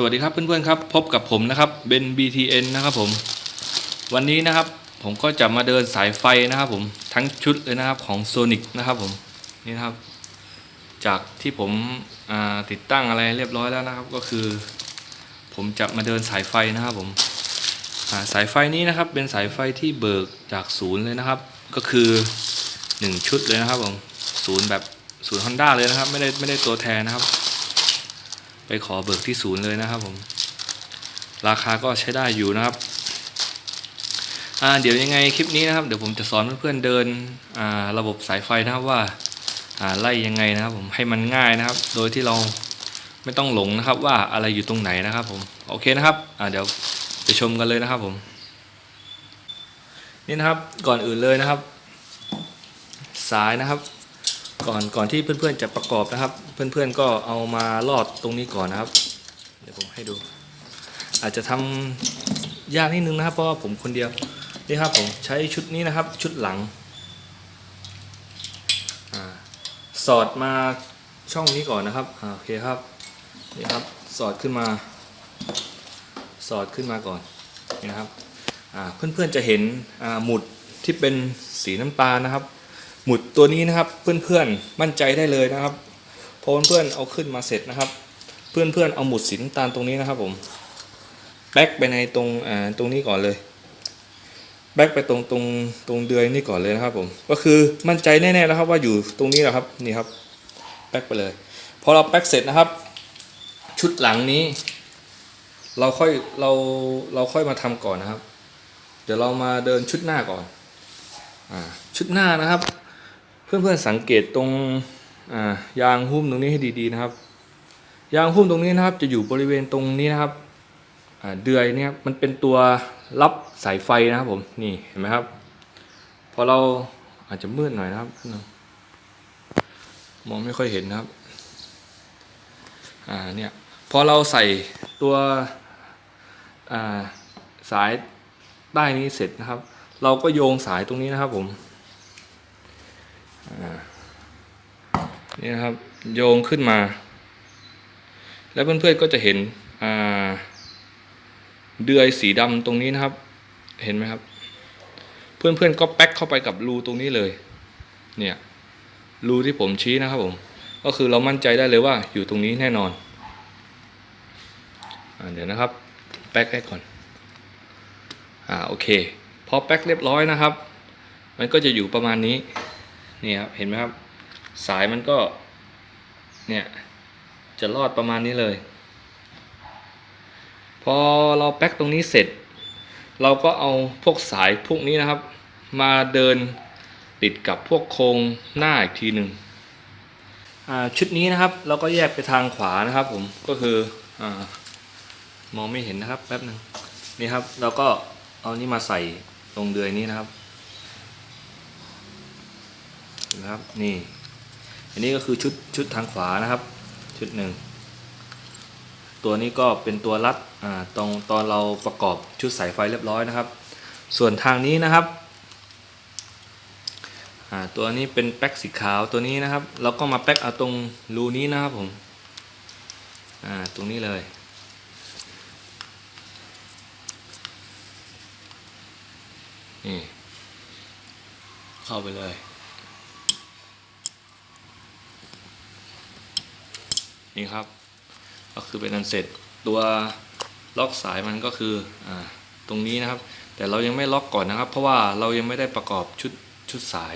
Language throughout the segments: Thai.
สวัสดีครับเพื่อนๆครับ พบกับผมนะครับเบน BTN นะครับผม วันนี้นะครับผมก็จะมาเดินสายไฟนะครับผมทั้งชุดเลยนะครับของ Sonic นะครับผมนี่นะครับ จากที่ผมติดตั้งอะไรเรียบร้อยแล้วนะครับ ก็คือ ผมจะมาเดินสายไฟนะครับผมาสายไฟนี้นะครับเป็นสายไฟที่เบิกจากศูนย์เลยนะครับ ก็คือ 1 ชุดเลยนะครับผมศูนย์แบบศูนย์ฮอนด้าเลยนะครับ ไม่ได้ไม่ได้ตัวแทนนะครับ ไปขอเบิกที่ศูนย์เลยนะครับผม ราคาก็ใช้ได้อยู่นะครับอ่าเดี๋ยวยังไงคลิปนี้นะครับ เดี๋ยวผมจะสอนเพื่อนๆเดินอ่าระบบสายไฟนะครับว่าอ่าไล่ยังไงนะครับ ผมให้มันง่ายนะครับ โดยที่เราไม่ต้องหลงนะครับว่าอะไรอยู่ตรงไหนนะครับ ผมโอเคนะครับอ่าเดี๋ยวไปชมกันเลยนะครับผม นี่นะครับก่อนอื่นเลยนะครับ สายนะครับ ก่อนก่อนที่เพื่อนๆจะประกอบนะครับ เพื่อนๆก็เอามาลอดตรงนี้ก่อนนะครับ เดี๋ยวผมให้ดู อาจจะทำยากนิดนึงนะครับ เพราะว่าผมคนเดียวนี่ครับผมใช้ชุดนี้นะครับ ชุดหลังอสอดมาช่องนี้ก่อนนะครับอโอเคครับนี่ครับสอดขึ้นมา สอดขึ้นมาก่อนนี่นะครับอ่าเพื่อนๆจะเห็นหมุดที่เป็นสีน้ำตาลนะครับ หมุดตัวนี้นะครับเพื่อนๆมั่นใจได้เลยนะครับพอเพื่อนๆเอาขึ้นมาเสร็จนะครับ เพื่อนๆเอาหมุดสีน้ำตาลตรงนี้นะครับผมแบ็กไปในตรงอ่าตรงนี้ก่อนเลยแบ็กไปตรงตรงตรงเดือยนี่ก่อนเลยนะครับผมก็คือมั่นใจแน่ๆแล้วครับ ว่าอยู่ตรงนี้แหละครับนี่ครับแบ็กไปเลยพอเราแบ็กเสร็จนะครับ ชุดหลังนี้ เราค่อยเราเราค่อยมาทำก่อนนะครับ เดี๋ยวเรามาเดินชุดหน้าก่อนอ่าชุดหน้านะครับ เพื่อนๆสังเกตตรงยางหุ้มตรงนี้ให้ดีๆนะครับ ยางหุ้มตรงนี้นะครับ จะอยู่บริเวณตรงนี้นะครับเดือยเนี่ยมันเป็นตัวรับสายไฟนะครับผมนี่เห็นไหมครับ พอเราอาจจะมืดหน่อยนะครับ มองไม่ค่อยเห็นนะครับอ่าเนี่ยพอเราใส่ตัวสายใต้นี้เสร็จนะครับ เราก็โยงสายตรงนี้นะครับผม นี่ครับโยงขึ้นมา แล้วเพื่อนๆก็จะเห็นเดือยสีดำตรงนี้นะครับ เห็นไหมครับ เพื่อนๆก็แป๊กเข้าไปกับรูตรงนี้เลย เนี่ยรูที่ผมชี้นะครับผม ก็คือเรามั่นใจได้เลยว่าอยู่ตรงนี้แน่นอนอเดี๋ยวนะครับ แป๊กให้ก่อน อ่าโอเค พอแป๊กเรียบร้อยนะครับ มันก็จะอยู่ประมาณนี้ นี่ครับเห็นไหมครับ สายมันก็ เนี่ย จะรอดประมาณนี้เลย พอเราแป๊กตรงนี้เสร็จ เราก็เอาพวกสายพวกนี้นะครับ มาเดินติดกับพวกโครงหน้าอีกทีหนึ่งอ่าชุดนี้นะครับ เราก็แยกไปทางขวานะครับ ผมก็คืออมองไม่เห็นนะครับแป๊บหนึ่งนี่ครับเราก็เอานี่มาใส่ตรงเดือยนี้นะครับ นะครับ นี่ อันนี้ก็คือชุดชุดทางขวานะครับ ชุดหนึ่งตัวนี้ก็เป็นตัวรัดตรงตอนเราประกอบชุดสายไฟเรียบร้อยนะครับ ส่วนทางนี้นะครับตัวนี้เป็นแป๊กสีขาวตัวนี้นะครับ เราก็มาแป๊กเอาตรงรูนี้นะครับผมตรงนี้เลยนี่เข้าไปเลย นี่ครับ ก็คือเป็นอันเสร็จตัวล็อกสายมันก็คืออตรงนี้นะครับ แต่เรายังไม่ล็อกก่อนนะครับ เพราะว่าเรายังไม่ได้ประกอบชุดชุดสาย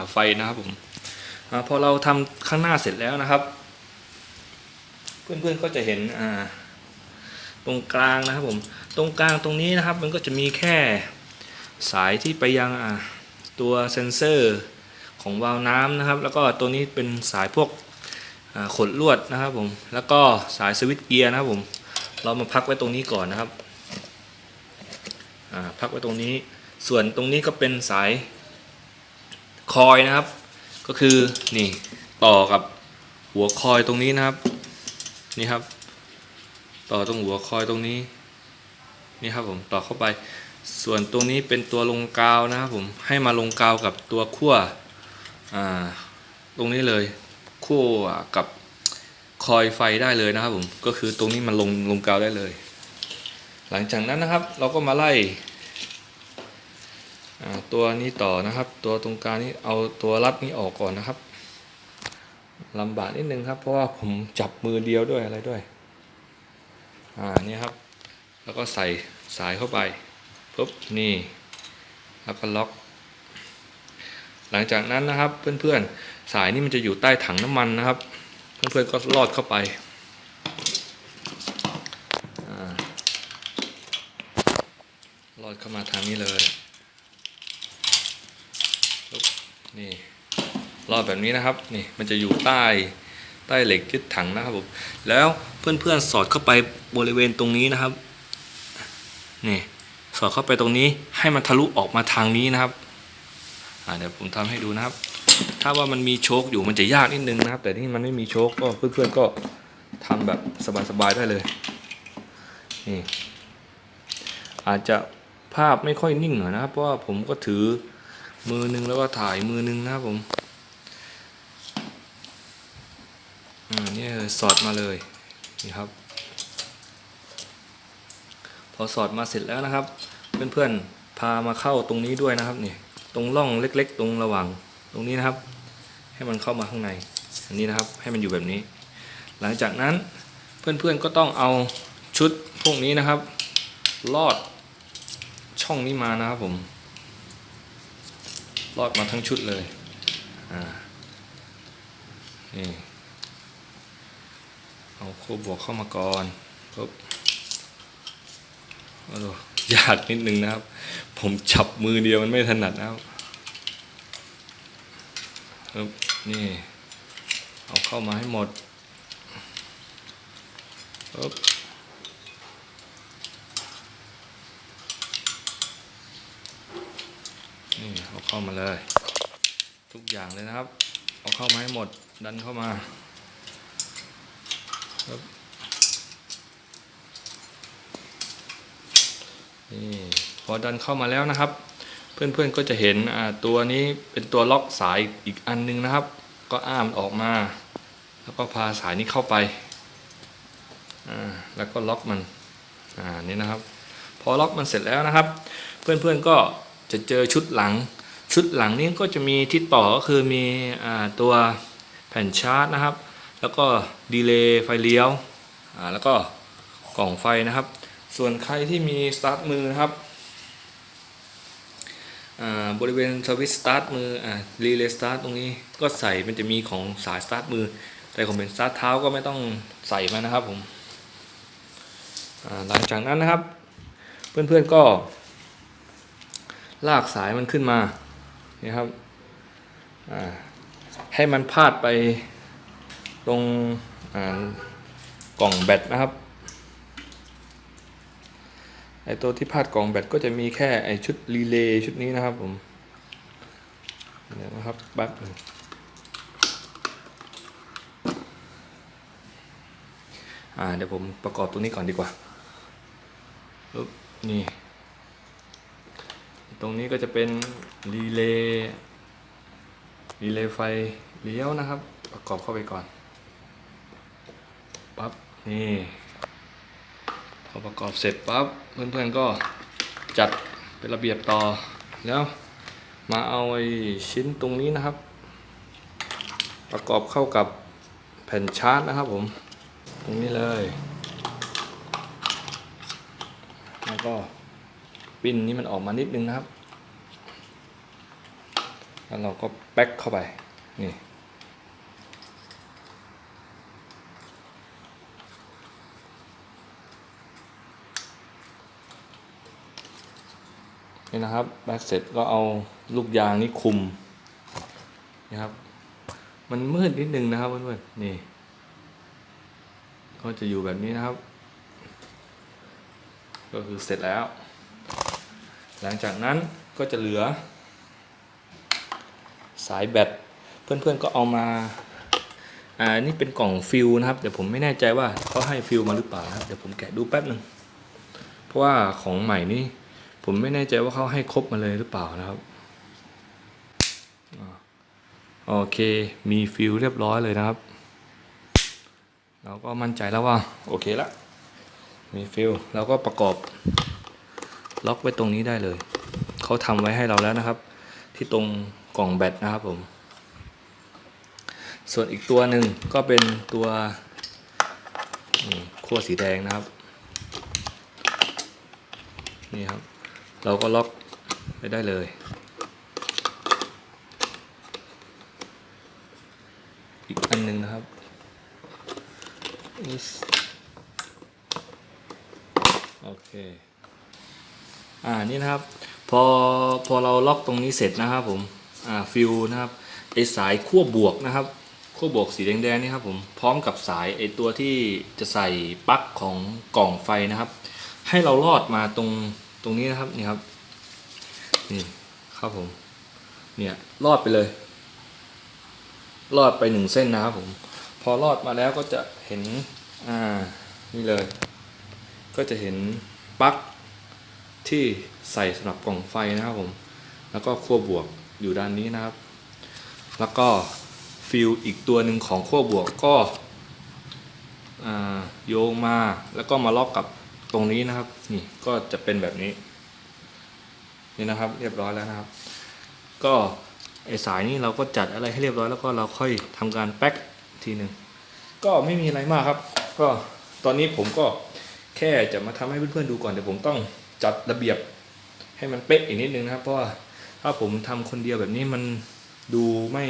าไฟนะครับผมอพอเราทำข้างหน้าเสร็จแล้วนะครับ เพื่อนๆก็จะเห็นตรงกลางนะครับผมตรงกลางตรงนี้นะครับ มันก็จะมีแค่สายที่ไปยังตัวเซนเซอร์ของวาล์วน้ำนะครับ แล้วก็ตัวนี้เป็นสายพวก ขดลวดนะครับผม แล้วก็สายสวิตช์เกียร์นะครับผม เรามาพักไว้ตรงนี้ก่อนนะครับ พักไว้ตรงนี้ ส่วนตรงนี้ก็เป็นสายคอยนะครับ ก็คือนี่ต่อกับหัวคอยตรงนี้นะครับ นี่ครับ ต่อตรงหัวคอยตรงนี้ นี่ครับผมต่อเข้าไป ส่วนตรงนี้เป็นตัวลงกาวนะครับผม ให้มาลงกาวกับตัวขั้วตรงนี้เลย คู่กับคอยไฟได้เลยนะครับผมก็คือตรงนี้มันลงลงกาวได้เลย หลังจากนั้นนะครับ เราก็มาไล่ตัวนี้ต่อนะครับ ตัวตรงกลางนี้เอาตัวรัดนี้ออกก่อนนะครับลำบากนิดนึงครับ เพราะว่าผมจับมือเดียวด้วยอะไรด้วย อ่านี่ครับ แล้วก็ใส่สายเข้าไปปุ๊บนี่แล้วก็ล็อก หลังจากนั้นนะครับเพื่อนๆ สายนี่มันจะอยู่ใต้ถังน้ำมันนะครับ เพื่อนๆก็ลอดเข้าไปอลอดเข้ามาทางนี้เลยนี่ลอดแบบนี้นะครับนี่มันจะอยู่ใต้ใต้เหล็กยึดถังนะครับผมแล้วเพื่อนๆสอดเข้าไปบริเวณตรงนี้นะครับนี่สอดเข้าไปตรงนี้ให้มันทะลุออกมาทางนี้นะครับ เดี๋ยวผมทำให้ดูนะครับ ถ้าว่ามันมีโชคอยู่มันจะยากนิดนึงนะครับ แต่ที่มันไม่มีโชคก็เพื่อนๆก็ทำแบบสบายๆได้เลยนี่อาจจะภาพไม่ค่อยนิ่งหน่อยนะครับ เพราะว่าผมก็ถือมือนึงแล้วก็ถ่ายมือนึงนะครับผมอ่านี่สอดมาเลยนี่ครับ พอสอดมาเสร็จแล้วนะครับ เพื่อนๆพามาเข้าตรงนี้ด้วยนะครับนี่ ตรงร่องเล็ก ๆ ตรงระหว่างตรงนี้นะครับ ให้มันเข้ามาข้างใน อันนี้นะครับให้มันอยู่แบบนี้ หลังจากนั้นเพื่อนๆก็ต้องเอาชุดพวกนี้นะครับ ลอดช่องนี้มานะครับผม ลอดมาทั้งชุดเลยอ่านี่เอาโคบวกเข้ามาก่อนปุ๊บโอ้โห ยากนิดนึงนะครับ ผมจับมือเดียวมันไม่ถนัดนะครับนี่ เอาเข้ามาให้หมดปึ๊บนี่เอาเข้ามาเลย ทุกอย่างเลยนะครับ เอาเข้ามาให้หมดดันเข้ามาปึ๊บ นี่พอดันเข้ามาแล้วนะครับ เพื่อนๆก็จะเห็นตัวนี้เป็นตัวล็อกสายอีกอันนึงนะครับ ก็อ้ามออกมา แล้วก็พาสายนี้เข้าไปาแล้วก็ล็อกมันอ่านี่นะครับ พอล็อกมันเสร็จแล้วนะครับ เพื่อนๆก็จะเจอชุดหลัง ชุดหลังนี้ก็จะมีที่ต่อก็คือมีอตัวแผ่นชาร์จนะครับ แล้วก็ดีเลย์ไฟเลี้ยวแล้วก็กล่องไฟนะครับ ส่วนใครที่มีสตาร์ทมือนะครับบริเวณสวิตสตาร์ทมืออ่ารีเลย์สตาร์ทตรงนี้ก็ใส่มันจะมีของสายสตาร์ทมือ แต่ของเป็นสตาร์ทเท้าก็ไม่ต้องใส่มานะครับผมหลังจากนั้นนะครับ เพื่อนๆก็ ลากสายมันขึ้นมานี่ครับให้มันพาดไปตรงกล่องแบตนะครับ ไอตัวที่พาดกล่องแบตก็จะมีแค่ไอชุดรีเลย์ชุดนี้นะครับผมเดี๋ยวนะครับแป๊บอ่าเดี๋ยวผมประกอบตัวนี้ก่อนดีกว่าปึ๊บนี่ ตรงนี้ก็จะเป็นรีเลย์รีเลย์ไฟเลี้ยวนะครับ ประกอบเข้าไปก่อนปั๊บนี่ อประกอบเสร็จปั๊บเพื่อนๆก็จัดเป็นระเบียบต่อแล้วมาเอาไอ้ชิ้นตรงนี้นะครับ ประกอบเข้ากับแผ่นชาร์จนะครับผมตรงนี้เลยแล้วก็ปิ้นนี้มันออกมานิดนึงนะครับ แล้วเราก็แป๊กเข้าไปนี่ นี่นะครับแบ็กเสร็จก็เอาลูกยางนี้คุมนี่ครับ มันมืดนิดนึงนะครับเพื่อนๆนี่ ก็จะอยู่แบบนี้นะครับ ก็คือเสร็จแล้ว หลังจากนั้นก็จะเหลือ สายแบตเพื่อนๆก็เอามาอ่านี่เป็นกล่องฟิลนะครับเดี๋ยวผมไม่แน่ใจว่าเขาให้ฟิลมาหรือเปล่านะครับเดี๋ยวผมแกะดูแป๊บหนึ่งเพราะว่าของใหม่นี่ ผมไม่แน่ใจว่าเขาให้ครบมาเลยหรือเปล่านะครับโอเคมีฟิลเรียบร้อยเลยนะครับเราก็มั่นใจแล้วว่าโอเคละมีฟิลเราก็ประกอบล็อกไว้ตรงนี้ได้เลยเขาทำไว้ให้เราแล้วนะครับ ที่ตรงกล่องแบตนะครับผม ส่วนอีกตัวหนึ่งก็เป็นตัวขั้วสีแดงนะครับ นี่ครับ เราก็ล็อกไปได้เลย อีกอันหนึ่งนะครับอีสโอเค อ่า นี่นะครับ พอ พอเราล็อกตรงนี้เสร็จนะครับผม อ่า ฟิวนะครับ ไอสายขั้วบวกนะครับ ขั้วบวกสีแดงๆนี่ครับผม พร้อมกับสายไอตัวที่จะใส่ปลั๊กของกล่องไฟนะครับ ให้เราลอดมาตรง ตรงนี้นะครับนี่ครับนี่ครับผมเนี่ยลอดไปเลยลอดไปหนึ่งเส้นนะครับผมพอลอดมาแล้วก็จะเห็นอ่านี่เลย ก็จะเห็นปลั๊กที่ใส่สำหรับกล่องไฟนะครับผม แล้วก็ขั้วบวกอยู่ด้านนี้นะครับ แล้วก็ฟิลอีกตัวหนึ่งของขั้วบวกก็โยงมาแล้วก็มาล็อกกับ ตรงนี้นะครับ นี่ก็จะเป็นแบบนี้ นี่นะครับ เรียบร้อยแล้วนะครับ ก็ไอสายนี้เราก็จัดอะไรให้เรียบร้อยแล้วก็เราค่อยทำการแป๊กทีหนึ่งก็ไม่มีอะไรมากครับ ก็ตอนนี้ผมก็แค่จะมาทำให้เพื่อนๆดูก่อนเดี๋ยวผมต้องจัดระเบียบให้มันเป๊ะอีกนิดนึงนะครับ เพราะว่าถ้าผมทำคนเดียวแบบนี้มันดูไม่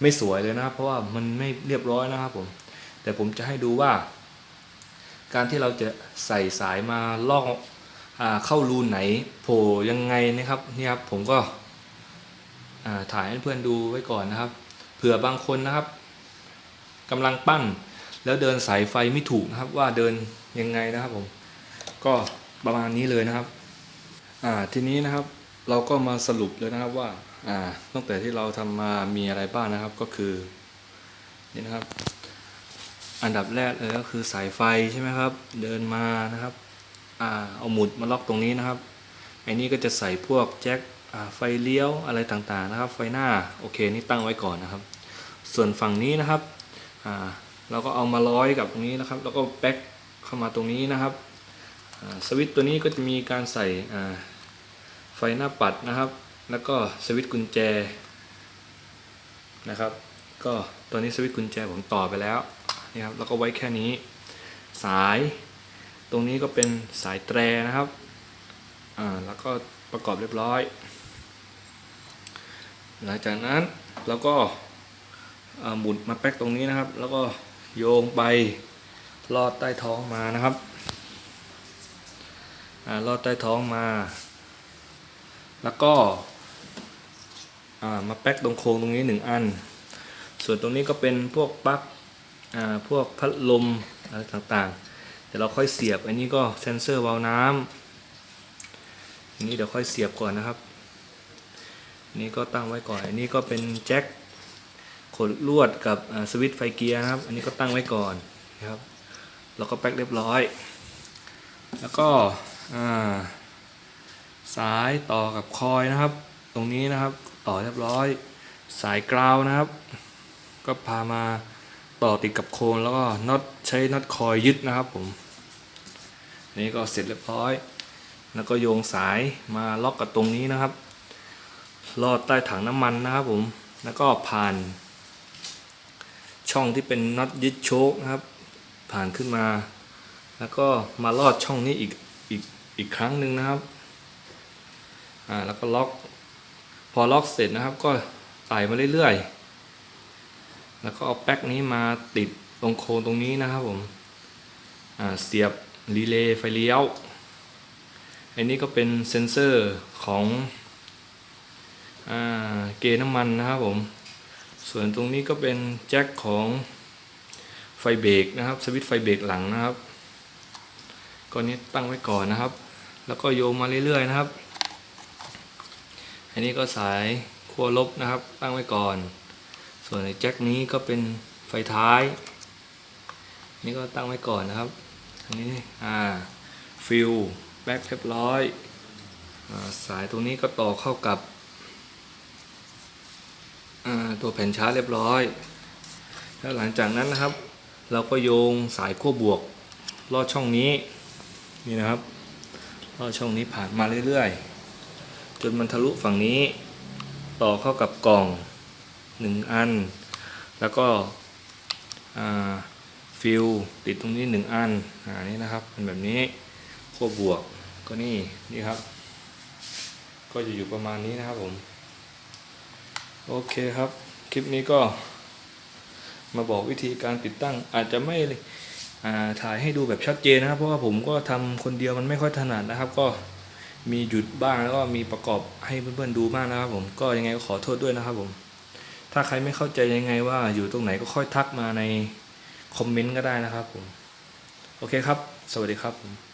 ไม่สวยเลยนะครับ เพราะว่ามันไม่เรียบร้อยนะครับผม แต่ผมจะให้ดูว่า การที่เราจะใส่สายมาลอกอเข้ารูไหนโผล่ยังไงนะครับนี่ครับผมก็ถ่ายให้เพื่อนดูไว้ก่อนนะครับ เผื่อบางคนนะครับกำลังปั้นแล้วเดินสายไฟไม่ถูกนะครับว่าเดินยังไงนะครับผมก็ประมาณนี้เลยนะครับทีนี้นะครับเราก็มาสรุปเลยนะครับว่าตั้งแต่ที่เราทำมามีอะไรบ้างนะครับก็คือนี่นะครับ อันดับแรกเลยก็คือสายไฟใช่ไหมครับ เดินมานะครับอ่าเอาหมุดมาล็อกตรงนี้นะครับไอ้นี่ก็จะใส่พวกแจ็คไฟเลี้ยวอะไรต่างๆนะครับ ไฟหน้าโอเคนี่ตั้งไว้ก่อนนะครับ ส่วนฝั่งนี้นะครับอ่าเราก็เอามาร้อยกับตรงนี้นะครับ แล้วก็แบ็คเข้ามาตรงนี้นะครับสวิตช์ตัวนี้ก็จะมีการใส่ไฟหน้าปัดนะครับ แล้วก็สวิตช์กุญแจนะครับ ก็ตัวนี้สวิตช์กุญแจผมต่อไปแล้ว นี่ครับแล้วก็ไว้แค่นี้ สายตรงนี้ก็เป็นสายแตรนะครับอ่าแล้วก็ประกอบเรียบร้อย หลังจากนั้นเราก็หมุนมาแป๊กตรงนี้นะครับ แล้วก็โยงไปลอดใต้ท้องมานะครับอ่าลอดใต้ท้องมา แล้วก็อ่ามาแป๊กตรงโครงตรงนี้หนึ่งอัน ส่วนตรงนี้ก็เป็นพวกปลั๊ก พวกพัดลมอะไรต่างๆ เดี๋ยวเราค่อยเสียบ อันนี้ก็เซนเซอร์วาล์วน้ำอันนี้เดี๋ยวค่อยเสียบก่อนนะครับนี่ก็ตั้งไว้ก่อน อันนี้ก็เป็นแจ็คขดลวดกับสวิตช์ไฟเกียร์นะครับ อันนี้ก็ตั้งไว้ก่อนนะครับ แล้วก็แป๊กเรียบร้อย แล้วก็สายต่อกับคอยนะครับ ตรงนี้นะครับต่อเรียบร้อย สายกราวนะครับ ก็พามา ต่อติดกับโคนแล้วก็น็อตใช้น็อตคอยยึดนะครับผมนนี้ก็เสร็จเรียบร้อย แล้วก็โยงสายมาล็อกกับตรงนี้นะครับ ลอดใต้ถังน้ำมันนะครับผม แล้วก็ผ่าน ช่องที่เป็นน็อตยึดโชคนะครับ ผ่านขึ้นมา แล้วก็มาลอดช่องนี้อีกอีกอีกครั้งหนึ่งนะครับ อ่าแล้วก็ล็อก พอล็อกเสร็จนะครับ ก็ไต่มาเรื่อยๆ แล้วก็เอาแป๊กนี้มาติดตรงโคนตรงนี้นะครับผมเสียบรีเลย์ไฟเลี้ยว อันนี้ก็เป็นเซ็นเซอร์ของอเกน้ำมันนะครับผม ส่วนตรงนี้ก็เป็นแจ็คของไฟเบรกนะครับ สวิตช์ไฟเบรกหลังนะครับก็นี้ตั้งไว้ก่อนนะครับ แล้วก็โยงมาเรื่อยๆนะครับ อันนี้ก็สายขั้วลบนะครับ ตั้งไว้ก่อน ส่วนไอ้แจ็คนี้ก็เป็นไฟท้าย นี่ก็ตั้งไว้ก่อนนะครับ อันนี้อ่าฟิลแบ็คเรียบร้อยอสายตรงนี้ก็ต่อเข้ากับตัวแผ่นชาร์จเรียบร้อย แล้วหลังจากนั้นนะครับ เราก็โยงสายขั้วบวกลอดช่องนี้นี่นะครับลอดช่องนี้ผ่านมาเรื่อยๆ จนมันทะลุฝั่งนี้ ต่อเข้ากับกล่อง หนึ่งอัน แล้วก็ฟิลติดตรงนี้หนึ่งอันอ่านี่นะครับเป็นแบบนี้ขั้วบวกก็นี่นี่ครับ ก็จะอยู่ประมาณนี้นะครับผมโอเคครับ คลิปนี้ก็มาบอกวิธีการติดตั้งอาจจะไม่ถ่ายให้ดูแบบชัดเจนนะครับ เพราะว่าผมก็ทำคนเดียวมันไม่ค่อยถนัดนะครับ ก็มีหยุดบ้างแล้วก็มีประกอบให้เพื่อนๆดูบ้างนะครับผมก็ยังไงก็ขอโทษด้วยนะครับผม ถ้าใครไม่เข้าใจยังไงว่าอยู่ตรงไหนก็ค่อยทักมาในคอมเมนต์ก็ได้นะครับผม โอเคครับ สวัสดีครับผม